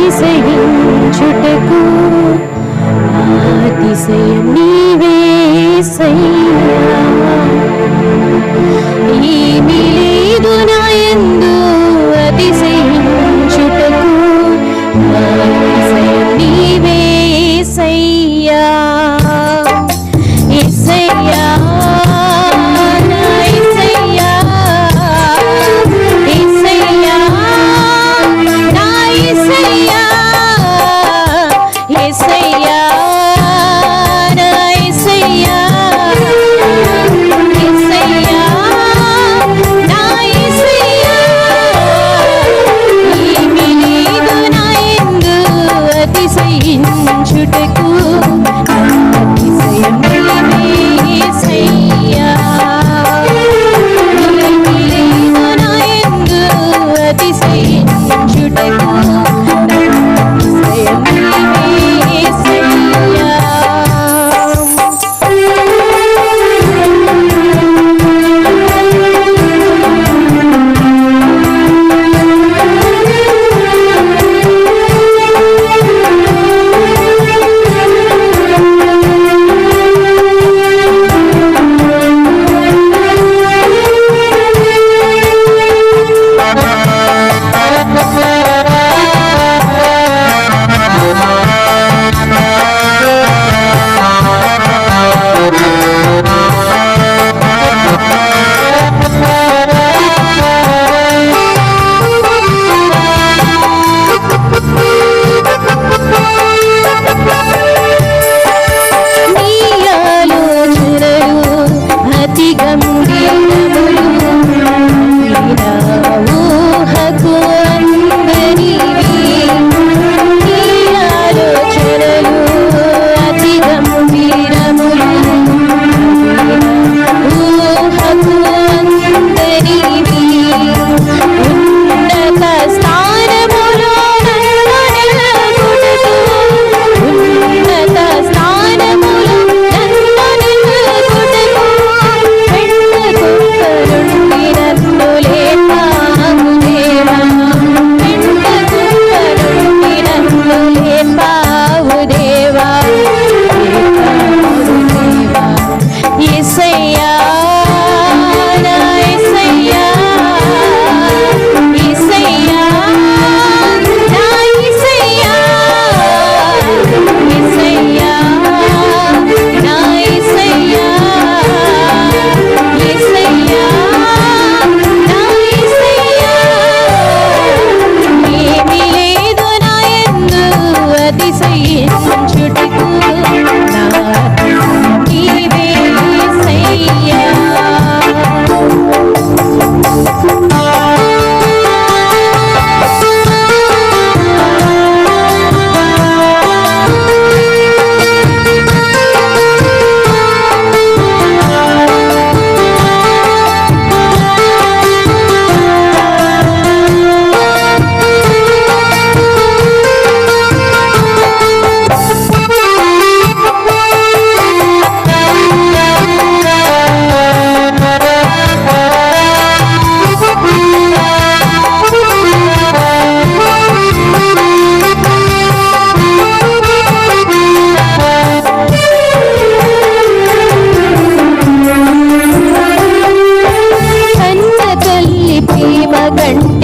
అతిశయించుటకు అతిశయం నీవేసయ్యా ఏమీ లేదు నా ఎందు అతిశయించుటకు అతిశయం నీవేసయ్యా ఎసయ్యా महिमा